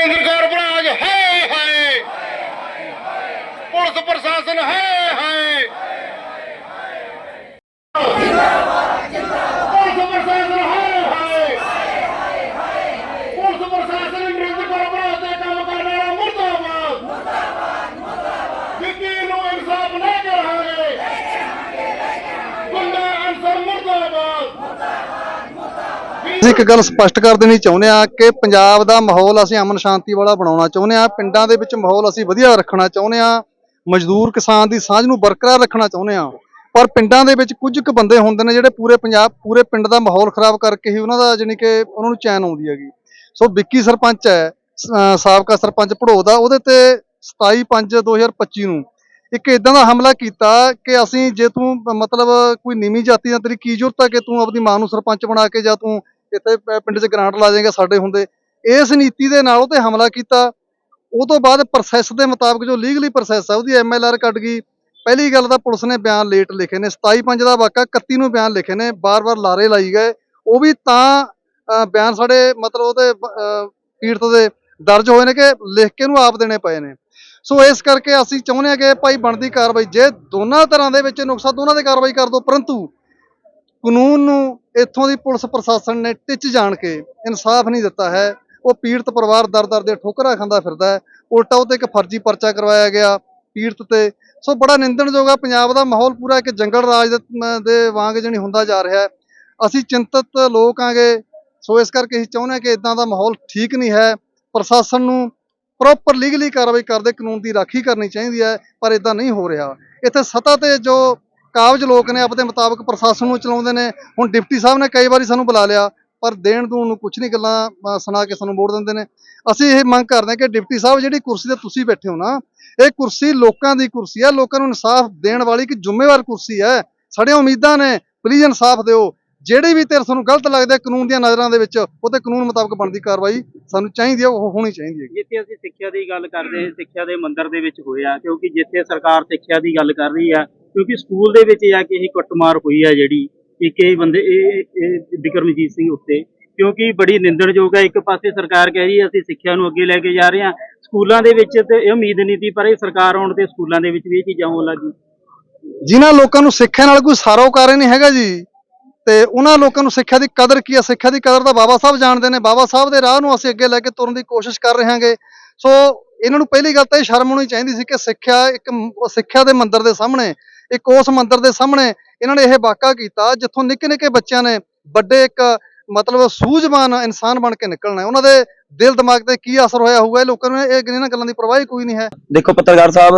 ਕੇਂਦਰ ਗੌਰਵਰਾਜ ਹੈ ਹਾਏ ਪੁਲਿਸ ਪ੍ਰਸ਼ਾਸਨ ਹੈ ਹਾਏ ਪੁਲਿਸ ਪ੍ਰਸ਼ਾਸਨ ਹੈ ਹਾਏ ਪੁਲਿਸ ਪ੍ਰਸ਼ਾਸਨ ਕੇਂਦਰ ਗੌਰਵਰਾਜ ਦਾ ਕੰਮ ਕਰਨ ਵਾਲਾ ਮੁਰਦਾਬਾਦ ਮੁਰਦਾਬਾਦ ਵਿੱਕੀ ਨੂੰ ਇਨਸਾਫ ਲੈ ਕੇ ਰਹਾਂਗੇ ਗੁੰਡਾ ਅਨਸਰ ਮੁਰਦਾਬਾਦ ਅਸੀਂ ਇੱਕ ਗੱਲ ਸਪਸ਼ਟ ਕਰ ਦੇਣੀ ਚਾਹੁੰਦੇ ਆ ਕਿ ਪੰਜਾਬ ਦਾ ਮਾਹੌਲ ਅਸੀਂ ਅਮਨ ਸ਼ਾਂਤੀ ਵਾਲਾ ਬਣਾਉਣਾ ਚਾਹੁੰਦੇ ਆ, ਪਿੰਡਾਂ ਦੇ ਵਿੱਚ ਮਾਹੌਲ ਅਸੀਂ ਵਧੀਆ ਰੱਖਣਾ ਚਾਹੁੰਦੇ ਆ, ਮਜ਼ਦੂਰ ਕਿਸਾਨ ਦੀ ਸਾਂਝ ਨੂੰ ਬਰਕਰਾਰ ਰੱਖਣਾ ਚਾਹੁੰਦੇ ਆ। ਪਰ ਪਿੰਡਾਂ ਦੇ ਵਿੱਚ ਕੁਝ ਕੁ ਬੰਦੇ ਹੁੰਦੇ ਨੇ ਜਿਹੜੇ ਪੂਰੇ ਪੰਜਾਬ, ਪੂਰੇ ਪਿੰਡ ਦਾ ਮਾਹੌਲ ਖਰਾਬ ਕਰਕੇ ਹੀ ਉਹਨਾਂ ਦਾ ਜਾਣੀ ਕਿ ਉਹਨਾਂ ਨੂੰ ਚੈਨ ਆਉਂਦੀ ਹੈਗੀ। ਸੋ ਵਿੱਕੀ ਸਰਪੰਚ ਹੈ ਸਾਬਕਾ ਸਰਪੰਚ ਭੜੋ ਦਾ, ਉਹਦੇ ਤੇ 27 5 2025 ਨੂੰ ਇੱਕ ਇਦਾਂ ਦਾ ਹਮਲਾ ਕੀਤਾ ਕਿ ਅਸੀਂ ਜੇ ਤੂੰ ਮਤਲਬ ਕੋਈ ਨੀਵੀਂ ਜਾਤੀ ਦਾ ਤੇਰੀ ਕੀ ਜ਼ਰੂਰਤ ਹੈ ਕਿ ਤੂੰ ਆਪਣੀ ਮਾਂ ਨੂੰ ਸਰਪੰਚ ਬਣਾ ਕੇ ਜਾਂ ਤੂੰ ਇੱਥੇ ਪਿੰਡ 'ਚ ਗ੍ਰਾਂਟ ਲਾ ਜਾਏਗਾ ਸਾਡੇ ਹੁੰਦੇ। ਇਸ ਨੀਤੀ ਦੇ ਨਾਲ ਉਹ ਤੇ ਹਮਲਾ ਕੀਤਾ। ਉਹ ਤੋਂ ਬਾਅਦ ਪ੍ਰੋਸੈਸ ਦੇ ਮੁਤਾਬਕ ਜੋ ਲੀਗਲੀ ਪ੍ਰੋਸੈਸ ਆ, ਉਹਦੀ ਐਮਐਲਆਰ ਕੱਟ ਗਈ। ਪਹਿਲੀ ਗੱਲ ਤਾਂ ਪੁਲਿਸ ਨੇ ਬਿਆਨ ਲੇਟ ਲਿਖੇ ਨੇ। 27 5 ਦਾ ਵਾਕਾ 31 ਨੂੰ ਬਿਆਨ ਲਿਖੇ ਨੇ। ਬਾਰ-ਬਾਰ ਲਾਰੇ ਲਾਈ ਗਏ। ਉਹ ਵੀ ਤਾਂ ਬਿਆਨ ਸਾਡੇ ਮਤਲਬ ਉਹਦੇ ਪੀੜਤ ਦੇ ਦਰਜ ਹੋਏ ਨੇ ਕਿ ਲਿਖ ਕੇ ਨੂੰ ਆਪ ਦੇਣੇ ਪਏ ਨੇ। ਸੋ ਇਸ ਕਰਕੇ ਅਸੀਂ ਚਾਹੁੰਦੇ ਹਾਂ ਕਿ ਭਾਈ ਬਣਦੀ ਕਾਰਵਾਈ ਜੇ ਦੋਨਾਂ ਤਰ੍ਹਾਂ ਦੇ ਵਿੱਚ ਨੁਕਸਾ, ਦੋਨਾਂ ਦੇ ਕਾਰਵਾਈ ਕਰ ਦਿਓ ਪਰੰਤੂ ਕਾਨੂੰਨ ਨੂੰ ਇੱਥੋਂ ਦੀ ਪੁਲਿਸ ਪ੍ਰਸ਼ਾਸਨ ਨੇ ਟਿੱਚ ਜਾਣ ਕੇ ਇਨਸਾਫ ਨਹੀਂ ਦਿੱਤਾ ਹੈ। ਉਹ ਪੀੜਤ ਪਰਿਵਾਰ ਦਰ-ਦਰ ਦੇ ਠੋਕਰਾਂ ਖਾਂਦਾ ਫਿਰਦਾ ਹੈ। ਉਲਟਾ ਉਹ ਤੇ ਇੱਕ ਫਰਜ਼ੀ ਪਰਚਾ ਕਰਵਾਇਆ ਗਿਆ ਪੀੜਤ ਤੇ। ਸੋ ਬੜਾ ਨਿੰਦਣਯੋਗ ਆ। ਪੰਜਾਬ ਦਾ ਮਾਹੌਲ ਪੂਰਾ ਇੱਕ ਜੰਗਲ ਰਾਜ ਦੇ ਵਾਂਗ ਜਣੀ ਹੁੰਦਾ ਜਾ ਰਿਹਾ ਹੈ। ਅਸੀਂ ਚਿੰਤਤ ਲੋਕ ਆਂਗੇ। ਸੋ ਇਸ ਕਰਕੇ ਅਸੀਂ ਚਾਹੁੰਦੇ ਹਾਂ ਕਿ ਇਦਾਂ ਦਾ ਮਾਹੌਲ ਠੀਕ ਨਹੀਂ ਹੈ। ਪ੍ਰਸ਼ਾਸਨ ਨੂੰ ਪ੍ਰੋਪਰ ਲੀਗਲੀ ਕਾਰਵਾਈ ਕਰਦੇ, ਕਾਨੂੰਨ ਦੀ ਰਾਖੀ ਕਰਨੀ ਚਾਹੀਦੀ ਹੈ, ਪਰ ਇਦਾਂ ਨਹੀਂ ਹੋ ਰਿਹਾ। ਇੱਥੇ ਸੱਤਾ ਤੇ ਜੋ ਕਾਬਜ ਲੋਕ ਨੇ ਆਪਣੇ ਮੁਤਾਬਕ ਪ੍ਰਸ਼ਾਸਨ ਨੂੰ ਚਲਾਉਂਦੇ ਨੇ। ਹੁਣ ਡਿਪਟੀ ਸਾਹਿਬ ਨੇ ਕਈ ਵਾਰੀ ਸਾਨੂੰ ਬੁਲਾ ਲਿਆ, ਪਰ ਦੇਣ ਦੂਣ ਨੂੰ ਕੁਝ ਨਹੀਂ ਗੱਲਾਂ ਸੁਣਾ ਕੇ ਸਾਨੂੰ ਮੋੜ ਦਿੰਦੇ ਨੇ। ਅਸੀਂ ਇਹ ਮੰਗ ਕਰਦੇ ਹਾਂ ਕਿ ਡਿਪਟੀ ਸਾਹਿਬ ਜਿਹੜੀ ਕੁਰਸੀ ਤੇ ਤੁਸੀਂ ਬੈਠੇ ਹੋ ਨਾ, ਇਹ ਕੁਰਸੀ ਲੋਕਾਂ ਦੀ ਕੁਰਸੀ ਹੈ ਲੋਕਾਂ ਨੂੰ ਇਨਸਾਫ ਦੇਣ ਵਾਲੀ ਇੱਕ ਜ਼ਿੰਮੇਵਾਰ ਕੁਰਸੀ ਹੈ। ਸਾਡੀਆਂ ਉਮੀਦਾਂ ਨੇ, ਪਲੀਜ਼ ਇਨਸਾਫ ਦਿਓ। ਜਿਹੜੇ ਵੀ ਧਿਰ ਤੁਹਾਨੂੰ ਗਲਤ ਲੱਗਦੇ ਕਾਨੂੰਨ ਦੀਆਂ ਨਜ਼ਰਾਂ ਦੇ ਵਿੱਚ ਉਹ ਤੇ ਕਾਨੂੰਨ ਮੁਤਾਬਕ ਬਣਦੀ ਕਾਰਵਾਈ ਸਾਨੂੰ ਚਾਹੀਦੀ ਹੈ, ਉਹ ਹੋਣੀ ਚਾਹੀਦੀ ਹੈ ਜਿੱਥੇ ਅਸੀਂ ਸਿੱਖਿਆ ਦੀ ਗੱਲ ਕਰਦੇ ਹਾਂ ਸਿੱਖਿਆ ਦੇ ਮੰਦਰ ਦੇ ਵਿੱਚ ਹੋਇਆ ਕਿਉਂਕਿ ਜਿੱਥੇ ਸਰਕਾਰ ਸਿੱਖਿਆ ਦੀ ਗੱਲ ਕਰ ਰਹੀ ਹੈ ਕਿਉਂਕਿ ਸਕੂਲ ਦੇ ਵਿੱਚ ਜਾ ਕੇ ਇਹ ਕੁੱਟਮਾਰ ਹੋਈ ਹੈ ਜਿਹੜੀ, ਇੱਕ ਇਹ ਬੰਦੇ, ਇਹ ਬਿਕਰਮਜੀਤ ਸਿੰਘ ਉੱਤੇ। ਕਿਉਂਕਿ ਬੜੀ ਨਿੰਦਣਯੋਗ ਹੈ ਇੱਕ ਪਾਸੇ ਸਰਕਾਰ ਕਹਿ ਰਹੀ ਅਸੀਂ ਸਿੱਖਿਆ ਨੂੰ ਅੱਗੇ ਲੈ ਕੇ ਜਾ ਰਹੇ ਹਾਂ ਸਕੂਲਾਂ ਦੇ ਵਿੱਚ ਤੇ ਇਹ ਉਮੀਦ ਨਹੀਂ ਸੀ, ਪਰ ਇਹ ਸਰਕਾਰ ਆਉਣ ਤੇ ਸਕੂਲਾਂ ਦੇ ਵਿੱਚ ਵੀ ਇਹ ਚੀਜ਼ਾਂ ਹੋਣ ਲੱਗੀ ਜਿਨ੍ਹਾਂ ਲੋਕਾਂ ਨੂੰ ਸਿੱਖਿਆ ਨਾਲ ਕੋਈ ਸਾਰੋਕਾਰ ਹੀ ਨਹੀਂ ਹੈਗਾ ਜੀ, ਤੇ ਉਹਨਾਂ ਲੋਕਾਂ ਨੂੰ ਸਿੱਖਿਆ ਦੀ ਕਦਰ ਕੀ ਹੈ ਸਿੱਖਿਆ ਦੀ ਕਦਰ ਤਾਂ ਬਾਬਾ ਸਾਹਿਬ ਜਾਣਦੇ ਨੇ, ਬਾਬਾ ਸਾਹਿਬ ਦੇ ਰਾਹ ਨੂੰ ਅਸੀਂ ਅੱਗੇ ਲੈ ਕੇ ਤੁਰਨ ਦੀ ਕੋਸ਼ਿਸ਼ ਕਰ ਰਹੇ ਹਾਂਗੇ। ਸੋ, ਇਹਨਾਂ ਨੂੰ ਪਹਿਲੀ ਗੱਲ ਤਾਂ ਇਹ ਸ਼ਰਮ ਹੋਣੀ ਚਾਹੀਦੀ ਸੀ ਕਿ ਸਿੱਖਿਆ ਇੱਕ ਸਿੱਖਿਆ ਦੇ ਮੰਦਿਰ ਦੇ ਸਾਹਮਣੇ ਇੱਕ ਉਸ ਮੰਦਿਰ ਦੇ ਸਾਹਮਣੇ ਇਹਨਾਂ ਨੇ ਇਹ ਵਾਕਾ ਕੀਤਾ ਜਿੱਥੋਂ ਨਿੱਕੇ ਨਿੱਕੇ ਬੱਚਿਆਂ ਨੇ ਵੱਡੇ ਇੱਕ ਮਤਲਬ ਸੂਝਵਾਨ ਇਨਸਾਨ ਬਣ ਕੇ ਨਿਕਲਣਾ ਉਹਨਾਂ ਦੇ ਦਿਲ ਦਿਮਾਗ ਤੇ ਕੀ ਅਸਰ ਹੋਇਆ ਹੋਊਗਾ ਇਹ ਲੋਕਾਂ ਨੂੰ ਇਹ ਇਹਨਾਂ ਗੱਲਾਂ ਦੀ ਪਰਵਾਹ ਕੋਈ ਨਹੀਂ ਹੈ। ਦੇਖੋ ਪੱਤਰਕਾਰ ਸਾਹਿਬ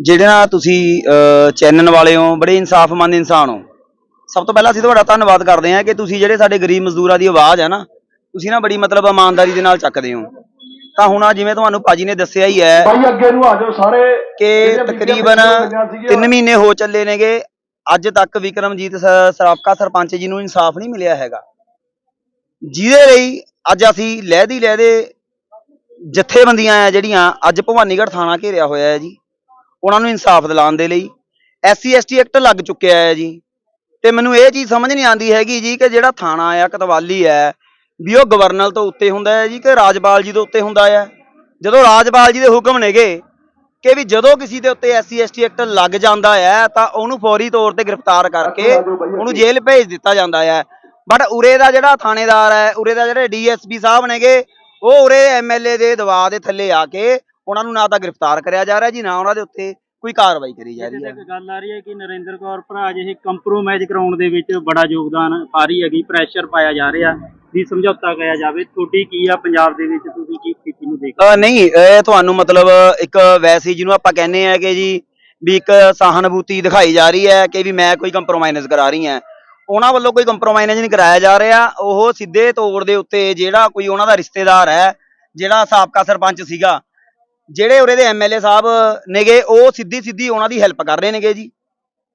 ਜਿਹੜੇ ਨਾ ਤੁਸੀਂ ਅਹ, ਚੈਨਲ ਵਾਲੇ ਹੋ ਬੜੇ ਇਨਸਾਫਮੰਦ ਇਨਸਾਨ ਹੋ ਸਭ ਤੋਂ ਪਹਿਲਾਂ ਅਸੀਂ ਤੁਹਾਡਾ ਧੰਨਵਾਦ ਕਰਦੇ ਹਾਂ ਕਿ ਤੁਸੀਂ ਜਿਹੜੇ ਸਾਡੇ ਗਰੀਬ ਮਜ਼ਦੂਰਾਂ ਦੀ ਆਵਾਜ਼ ਹੈ ਨਾ ਤੁਸੀਂ ਨਾ ਬੜੀ ਮਤਲਬ ਇਮਾਨਦਾਰੀ ਦੇ ਨਾਲ ਚੱਕਦੇ ਹੋ। ਤਾਂ ਹੁਣ ਆ ਜਿਵੇਂ ਤੁਹਾਨੂੰ ਪਾਜੀ ਨੇ ਦੱਸਿਆ ਹੀ ਹੈ ਭਾਈ ਅੱਗੇ ਨੂੰ ਆ ਜਾਓ ਸਾਰੇ। ਕਿ ਤਕਰੀਬਨ 3 ਮਹੀਨੇ ਹੋ ਚੱਲੇ ਨੇਗੇ। ਅੱਜ ਤੱਕ ਵਿਕਰਮਜੀਤ ਸ- ਸਾਬਕਾ ਸਰਪੰਚ ਜੀ ਨੂੰ ਇਨਸਾਫ ਨਹੀਂ ਮਿਲਿਆ ਹੈਗਾ। ਜਿਹਦੇ ਲਈ ਅੱਜ ਅਸੀਂ ਲਹਿਦੀ ਲਹਿਦੇ ਜਥੇਬੰਦੀਆਂ ਆ ਜਿਹੜੀਆਂ ਅੱਜ ਭਵਾਨੀਗੜ੍ਹ ਥਾਣਾ ਘੇਰਿਆ ਹੋਇਆ ਹੈ ਜੀ। ਉਹਨਾਂ ਨੂੰ ਇਨਸਾਫ ਦਿਲਾਉਣ ਦੇ ਲਈ ਐਸਸੀ ਐਸਟੀ ਐਕਟ ਲੱਗ ਚੁੱਕਿਆ ਹੈ ਜੀ। ਤੇ ਮੈਨੂੰ ਇਹ ਚੀਜ਼ ਸਮਝ ਨਹੀਂ ਆਉਂਦੀ ਹੈਗੀ ਜੀ ਕਿ ਜਿਹੜਾ ਥਾਣਾ ਆ ਕਤਵਾਲੀ ਹੈ ਵੀ ਉਹ ਗਵਰਨਰ ਤੋਂ ਉੱਤੇ ਹੁੰਦਾ ਹੈ ਜੀ ਕਿ ਰਾਜਪਾਲ ਜੀ ਤੋਂ ਉੱਤੇ ਹੁੰਦਾ ਹੈ। ਜਦੋਂ ਰਾਜਪਾਲ ਜੀ ਦੇ ਹੁਕਮ ਨੇਗੇ ਕਿ ਵੀ ਜਦੋਂ ਕਿਸੇ ਦੇ ਉੱਤੇ ਐਸਸੀ ਐਸਟੀ ਐਕਟ ਲੱਗ ਜਾਂਦਾ ਹੈ ਤਾਂ ਉਹਨੂੰ ਫੌਰੀ ਤੌਰ ਤੇ ਗ੍ਰਿਫਤਾਰ ਕਰਕੇ ਉਹਨੂੰ ਜੇਲ੍ਹ ਭੇਜ ਦਿੱਤਾ ਜਾਂਦਾ ਹੈ। ਬਟ ਉਰੇ ਦਾ ਜਿਹੜਾ ਥਾਣੇਦਾਰ ਹੈ ਉਰੇ ਦਾ ਜਿਹੜੇ ਡੀਐਸਪੀ ਸਾਹਿਬ ਨੇਗੇ ਉਹ ਉਰੇ ਐਮਐਲਏ ਦੇ ਦਬਾਅ ਦੇ ਥੱਲੇ ਆ ਕੇ ਉਹਨਾਂ ਨੂੰ ਨਾ ਤਾਂ ਗ੍ਰਿਫਤਾਰ ਕਰਿਆ ਜਾ ਰਿਹਾ ਜੀ ਨਾ ਉਹਨਾਂ ਦੇ ਉੱਤੇ ਕੋਈ ਕਾਰਵਾਈ ਕਰੀ ਜਾ ਰਹੀ ਹੈ। ਤੱਕ ਗੱਲ ਆ ਰਹੀ ਹੈ ਕਿ ਨਰਿੰਦਰ ਕੌਰ ਭਰਾ ਜਿਹੇ ਕੰਪਰੋਮਾਈਜ਼ ਕਰਾਉਣ ਦੇ ਵਿੱਚ ਬੜਾ ਯੋਗਦਾਨ ਪਾ ਰਹੀ ਹੈਗੀ ਪ੍ਰੈਸ਼ਰ ਪਾਇਆ ਜਾ ਰਿਹਾ ਵੀ ਸਮਝੌਤਾ ਕਰਿਆ ਜਾਵੇ। ਤੁਹਾਡੀ ਕੀ ਆ ਪੰਜਾਬ ਦੇ ਵਿੱਚ? ਤੁਸੀਂ ਕੀ ਸਥਿਤੀ ਨੂੰ ਦੇਖ ਨਹੀਂ ਇਹ ਤੁਹਾਨੂੰ ਮਤਲਬ ਇੱਕ ਵੈਸੀ ਜਿਹਨੂੰ ਆਪਾਂ ਕਹਿੰਦੇ ਆ ਕਿ ਜੀ ਵੀ ਇੱਕ ਸਹਾਨੁਭੂਤੀ ਦਿਖਾਈ ਜਾ ਰਹੀ ਹੈ ਕਿ ਵੀ ਮੈਂ ਕੋਈ ਕੰਪਰੋਮਾਈਜ਼ ਕਰਾ ਰਹੀ ਹਾਂ। ਉਹਨਾਂ ਵੱਲੋਂ ਕੋਈ ਕੰਪਰੋਮਾਈਜ਼ ਨਹੀਂ ਕਰਾਇਆ ਜਾ ਰਿਹਾ। ਉਹ ਸਿੱਧੇ ਤੌਰ ਦੇ ਉੱਤੇ ਜਿਹੜਾ ਕੋਈ ਉਹਨਾਂ ਦਾ ਰਿਸ਼ਤੇਦਾਰ ਹੈ ਜਿਹੜਾ ਸਾਬਕਾ ਸਰਪੰਚ ਸੀਗਾ ਜਿਹੜੇ ਉਰੇ ਦੇ ਐਮਐਲਏ ਸਾਹਿਬ ਨੇਗੇ ਉਹ ਸਿੱਧੀ ਸਿੱਧੀ ਉਹਨਾਂ ਦੀ ਹੈਲਪ ਕਰ ਰਹੇ ਨੇਗੇ ਜੀ।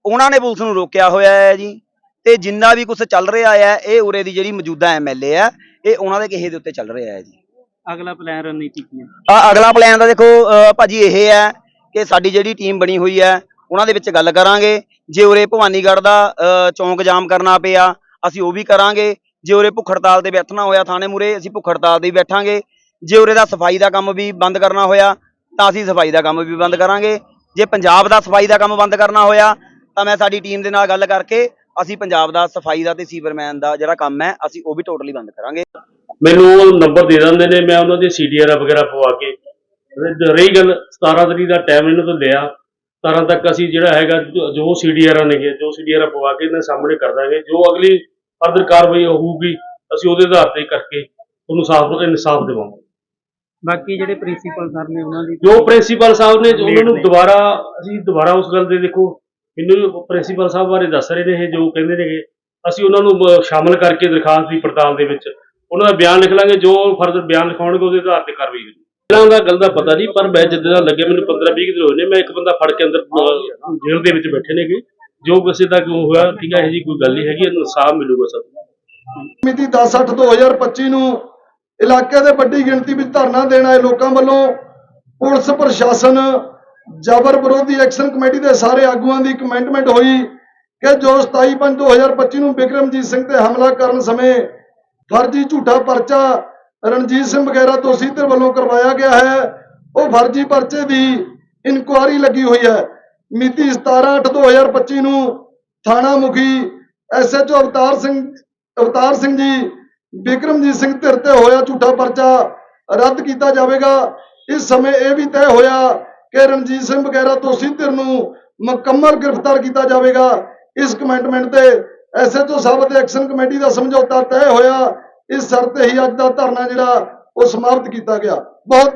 ਉਹਨਾਂ ਨੇ ਪੁਲਿਸ ਨੂੰ ਰੋਕਿਆ ਹੋਇਆ ਹੈ ਜੀ। ਤੇ ਜਿੰਨਾ ਵੀ ਕੁਝ ਚੱਲ ਰਿਹਾ ਹੈ ਇਹ ਉਰੇ ਦੀ ਜਿਹੜੀ ਮੌਜੂਦਾ ਐਮਐਲਏ ਹੈ ਇਹ ਉਹਨਾਂ ਦੇ ਕਿਸੇ ਦੇ ਉੱਤੇ ਚੱਲ ਰਿਹਾ ਹੈ ਜੀ। ਅਗਲਾ ਪਲਾਨ ਰਣਨੀਤੀ ਕੀ ਹੈ। ਆ ਅਗਲਾ ਪਲਾਨ ਦਾ ਦੇਖੋ ਭਾਜੀ ਇਹ ਹੈ ਕਿ ਸਾਡੀ ਜਿਹੜੀ ਟੀਮ ਬਣੀ ਹੋਈ ਹੈ ਉਹਨਾਂ ਦੇ ਵਿੱਚ ਗੱਲ ਕਰਾਂਗੇ। ਜੇ ਉਰੇ ਭਵਾਨੀਗੜ੍ਹ ਦਾ ਚੌਂਕ ਜਾਮ ਕਰਨਾ ਪਿਆ ਅਸੀਂ ਉਹ ਵੀ ਕਰਾਂਗੇ। ਜੇ ਉਰੇ ਭੁੱਖ ਹੜਤਾਲ ਤੇ ਬੈਠਣਾ ਹੋਇਆ ਥਾਣੇ ਮੂਰੇ ਅਸੀਂ ਭੁੱਖ ਹੜਤਾਲ ਵੀ ਬੈਠਾਂਗੇ। ਜੇ ਉਰੇ ਦਾ ਸਫ਼ਾਈ ਦਾ ਕੰਮ ਵੀ ਬੰਦ ਕਰਨਾ ਹੋਇਆ, ਤਾਂ ਅਸੀਂ ਸਫ਼ਾਈ ਦਾ ਕੰਮ ਵੀ ਬੰਦ ਕਰਾਂਗੇ। ਜੇ ਪੰਜਾਬ ਦਾ ਸਫ਼ਾਈ ਦਾ ਕੰਮ ਬੰਦ ਕਰਨਾ ਹੋਇਆ, ਤਾਂ ਮੈਂ ਸਾਡੀ ਟੀਮ ਦੇ ਨਾਲ ਗੱਲ ਕਰਕੇ ਅਸੀਂ ਪੰਜਾਬ ਦਾ ਸਫ਼ਾਈ ਦਾ ਤੇ ਸੀਵਰਮੈਨ ਦਾ ਜਿਹੜਾ ਕੰਮ ਹੈ, ਅਸੀਂ ਉਹ ਵੀ ਟੋਟਲੀ ਬੰਦ ਕਰਾਂਗੇ। ਮੈਨੂੰ ਨੰਬਰ ਦੇ ਦਿੰਦੇ ਨੇ, ਮੈਂ ਉਹਨਾਂ ਦੇ ਸੀਡੀਆਰ ਵਗੈਰਾ ਪਵਾ ਕੇ। ਰਹੀ ਗੱਲ 17 ਤਰੀਕ ਦਾ ਟਾਈਮ ਇਹਨਾਂ ਤੋਂ ਲਿਆ। 17 ਤੱਕ ਅਸੀਂ ਜਿਹੜਾ ਹੈਗਾ, ਜੋ- ਜੋ ਸੀਡੀਆਰ ਨੇਗੇ ਜੋ ਸੀਡੀਆਰ ਪਵਾ ਕੇ ਇਹਨਾਂ ਸਾਹਮਣੇ ਕਰ ਦਾਂਗੇ। ਜੋ ਅਗਲੀ ਫਰਦਰ ਕਾਰਵਾਈ ਹੋਊਗੀ, ਅਸੀਂ ਉਹਦੇ ਆਧਾਰ ਤੇ ਕਰਕੇ ਤੁਹਾਨੂੰ ਸਾਫ਼ ਇਨਸਾਫ ਦਿਵਾਵਾਂਗੇ ਬਾਕੀ ਜਿਹੜੇ ਪ੍ਰਿੰਸੀਪਲ ਸਰ ਨੇ ਉਹਨਾਂ ਦੀ ਜੋ ਪ੍ਰਿੰਸੀਪਲ ਸਾਹਿਬ ਨੇ ਉਹਨਾਂ ਨੂੰ ਦੁਬਾਰਾ ਅਸੀਂ ਦੁਬਾਰਾ ਉਸ ਗੱਲ ਦੇ ਦੇਖੋ ਮੈਨੂੰ ਪ੍ਰਿੰਸੀਪਲ ਸਾਹਿਬ ਬਾਰੇ ਦੱਸ ਰਹੇ ਨੇ ਜੋ ਕਹਿੰਦੇ ਨੇਗੇ। ਅਸੀਂ ਉਹਨਾਂ ਨੂੰ ਸ਼ਾਮਲ ਕਰਕੇ ਦਰਖਾਸਤ ਦੀ ਪੜਤਾਲ ਦੇ ਵਿੱਚ ਉਹਨਾਂ ਦਾ ਬਿਆਨ ਲਿਖ ਲਾਂਗੇ ਜੋ ਫਰਦਰ ਬਿਆਨ ਲਿਖਾਉਣਗੇ ਉਹਦੇ ਆਧਾਰ ਤੇ ਕਾਰਵਾਈ ਹੋਊਗੀ ਇਹਨਾਂ ਦਾ ਗੱਲ ਦਾ ਪਤਾ ਨਹੀਂ ਪਰ ਮੈਂ ਜਿੱਦਾਂ ਲੱਗੇ ਮੈਨੂੰ 15 20 ਦਿਨ ਹੋਏ ਨੇ ਮੈਂ ਇੱਕ ਬੰਦਾ ਫੜ ਕੇ ਅੰਦਰ ਜੇਲ੍ਹ ਦੇ ਵਿੱਚ ਬੈਠੇ ਨੇਗੇ। ਜੋ ਕਿਸੇ ਦਾ ਕਿਉਂ ਹੋਇਆ ਠੀਕ ਹੈ ਇਹ ਜੀ ਕੋਈ ਗੱਲ ਨਹੀਂ ਹੈਗੀ ਇਹਨੂੰ ਇਨਸਾਫ ਮਿਲੂਗਾ ਸਭ ਮਿਤੀ 10/8/2025 ਨੂੰ ਇਲਾਕੇ ਦੇ ਵੱਡੀ ਗਿਣਤੀ ਵਿੱਚ ਧਰਨਾ ਦੇਣ ਆਏ ਲੋਕਾਂ ਵੱਲੋਂ ਪੁਲਿਸ ਪ੍ਰਸ਼ਾਸਨ ਜਬਰ ਵਿਰੋਧੀ ਐਕਸ਼ਨ ਕਮੇਟੀ ਦੇ ਸਾਰੇ ਆਗੂਆਂ ਦੀ ਕਮੈਂਟਮੈਂਟ ਹੋਈ ਕਿ ਜੋ 27/5/2025 ਨੂੰ ਬਿਕਰਮਜੀਤ ਸਿੰਘ ਤੇ ਹਮਲਾ ਕਰਨ ਸਮੇਂ ਫਰਜ਼ੀ ਝੂਠਾ ਪਰਚਾ ਰਣਜੀਤ ਸਿੰਘ ਵਗੈਰਾ ਦੋਸ਼ੀ ਧਿਰ ਵੱਲੋਂ ਕਰਵਾਇਆ ਗਿਆ ਹੈ, ਉਹ ਫਰਜ਼ੀ ਪਰਚੇ ਦੀ ਇਨਕੁਆਰੀ ਲੱਗੀ ਹੋਈ ਹੈ। ਮਿਤੀ 17/8/2025 ਨੂੰ ਥਾਣਾ ਮੁਖੀ ਐਸਐਚਓ ਅਵਤਾਰ ਸਿੰਘ ਅਵਤਾਰ ਸਿੰਘ ਜੀ ਬਿਕਰਮਜੀਤ ਸਿੰਘ ਧਿਰ ਤੇ ਹੋਇਆ ਝੂਠਾ ਪਰਚਾ ਰੱਦ ਕੀਤਾ ਜਾਵੇਗਾ। ਇਸ ਸਮੇਂ ਇਹ ਵੀ ਤੈਅ ਹੋਇਆ ਕਿ ਰਣਜੀਤ ਸਿੰਘ ਵਗੈਰਾ ਦੋਸ਼ੀ ਧਿਰ ਨੂੰ ਮੁਕੰਮਲ ਗ੍ਰਿਫਤਾਰ ਕੀਤਾ ਜਾਵੇਗਾ। ਇਸ ਕਮੈਂਟਮੈਂਟ ਤੇ ਐਸਐਚਓ ਸਾਹਿਬ ਤੇ ਐਕਸ਼ਨ ਕਮੇਟੀ ਦਾ ਸਮਝੌਤਾ ਤੈਅ ਹੋਇਆ। ਇਸ ਸ਼ਰਤ ਤੇ ਹੀ ਅੱਜ ਦਾ ਧਰਨਾ ਜਿਹੜਾ ਉਹ ਸਮਾਪਤ ਕੀਤਾ ਗਿਆ। ਬਹੁਤ ਬਹੁਤ